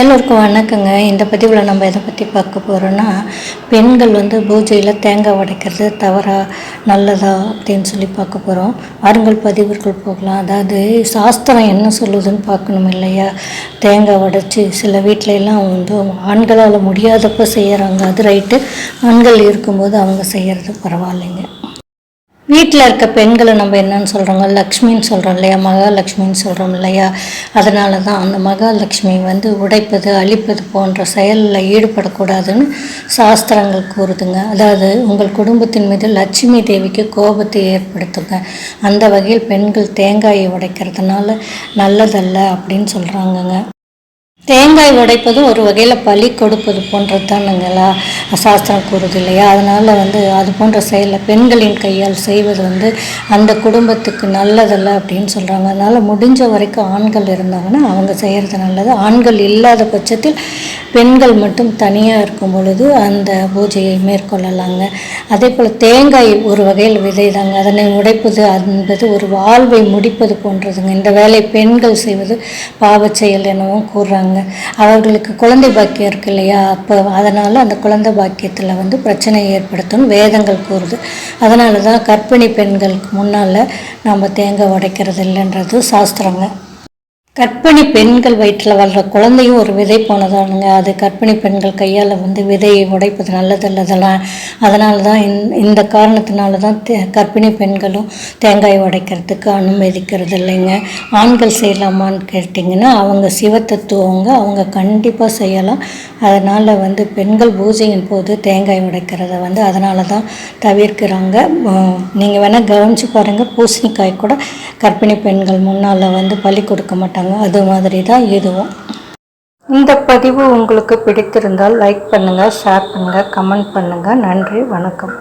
எல்லோருக்கும் வணக்கங்க. இந்த பதிவில் நம்ம எதை பற்றி பார்க்க போகிறோன்னா பெண்கள் வந்து பூஜையில் தேங்காய் உடைக்கிறது தவறா நல்லதா அப்படின்னு சொல்லி பார்க்க போகிறோம் வாருங்கள் பதிவிற்குள் போகலாம். அதாவது சாஸ்திரம் என்ன சொல்லுதுன்னு பார்க்கணும் இல்லையா? தேங்காய் உடைச்சி சில வீட்டில எல்லாம் வந்து ஆண்களால் முடியாதப்போ செய்கிறாங்க அது ரைட்டு ஆண்கள் இருக்கும்போது அவங்க செய்கிறது பரவாயில்லைங்க. வீட்டில் இருக்க பெண்களை நம்ம என்னன்னு சொல்கிறோங்க லக்ஷ்மின்னு சொல்கிறோம் இல்லையா? மகாலட்சுமின்னு சொல்கிறோம் இல்லையா? அதனால தான் அந்த மகாலட்சுமி வந்து உடைப்பது அழிப்பது போன்ற செயலில் ஈடுபடக்கூடாதுன்னு சாஸ்திரங்கள் கூறுதுங்க. அதாவது உங்கள் குடும்பத்தின் மீது லட்சுமி தேவிக்கு கோபத்தை ஏற்படுத்துங்க. அந்த வகையில் பெண்கள் தேங்காயை உடைக்கிறதுனால நல்லதல்ல அப்படின்னு சொல்கிறாங்கங்க தேங்காய் உடைப்பது ஒரு வகையில் பலி கொடுப்பது போன்றது தானுங்களா சாஸ்திரம் கூறுது இல்லையா? அதனால் வந்து அது போன்ற செயலை பெண்களின் கையால் செய்வது வந்து அந்த குடும்பத்துக்கு நல்லதல்ல அப்படின்னு சொல்கிறாங்க அதனால் முடிஞ்ச வரைக்கும் ஆண்கள் இருந்தாங்கன்னா அவங்க செய்கிறது நல்லது. ஆண்கள் இல்லாத பட்சத்தில் பெண்கள் மட்டும் தனியாக இருக்கும் பொழுது அந்த பூஜையை மேற்கொள்ளலாங்க. அதே போல் தேங்காய் ஒரு வகையில் விதை தாங்க அதனை உடைப்பது என்பது ஒரு வாழ்வை முடிப்பது போன்றதுங்க. இந்த வேலை பெண்கள் செய்வது பாவச் செயல் எனவும் கூறுறாங்க. அவர்களுக்கு குழந்தை பாக்கியம் இருக்கு இல்லையா? அப்போ அதனால் அந்த குழந்தை பாக்கியத்தில் வந்து பிரச்சனை ஏற்படுத்தும் வேதங்கள் கூறுது. அதனால தான் கர்ப்பிணி பெண்களுக்கு முன்னால் நம்ம தேங்காய் உடைக்கிறது இல்லைன்றது சாஸ்திரங்க. கற்பிணி பெண்கள் வயிற்றில் வர்ற குழந்தையும் ஒரு விதை போனதானுங்க. அது கற்பிணி பெண்கள் கையால் வந்து விதையை உடைப்பது நல்லதல்லதெல்லாம் அதனால தான் இந்த காரணத்தினால தான் தே கர்ப்பிணி பெண்களும் தேங்காய் உடைக்கிறதுக்கு அனுமதிக்கிறது இல்லைங்க. ஆண்கள் செய்யலாமான்னு கேட்டிங்கன்னா அவங்க சிவத்தத்துவங்க அவங்க கண்டிப்பாக செய்யலாம். அதனால் வந்து பெண்கள் பூஜையின் போது தேங்காய் உடைக்கிறத வந்து அதனால தான் தவிர்க்கிறாங்க. நீங்கள் வேணால் கவனித்து பாருங்கள் பூசணிக்காய் கூட கர்ப்பிணி பெண்கள் முன்னால் வந்து பலி கொடுக்க மாட்டாங்க. அது மாதிரி தான் இதுவும். இந்த பதிவு உங்களுக்கு பிடித்திருந்தால் லைக் பண்ணுங்கள் ஷேர் பண்ணுங்கள் கமெண்ட் பண்ணுங்கள் நன்றி வணக்கம்.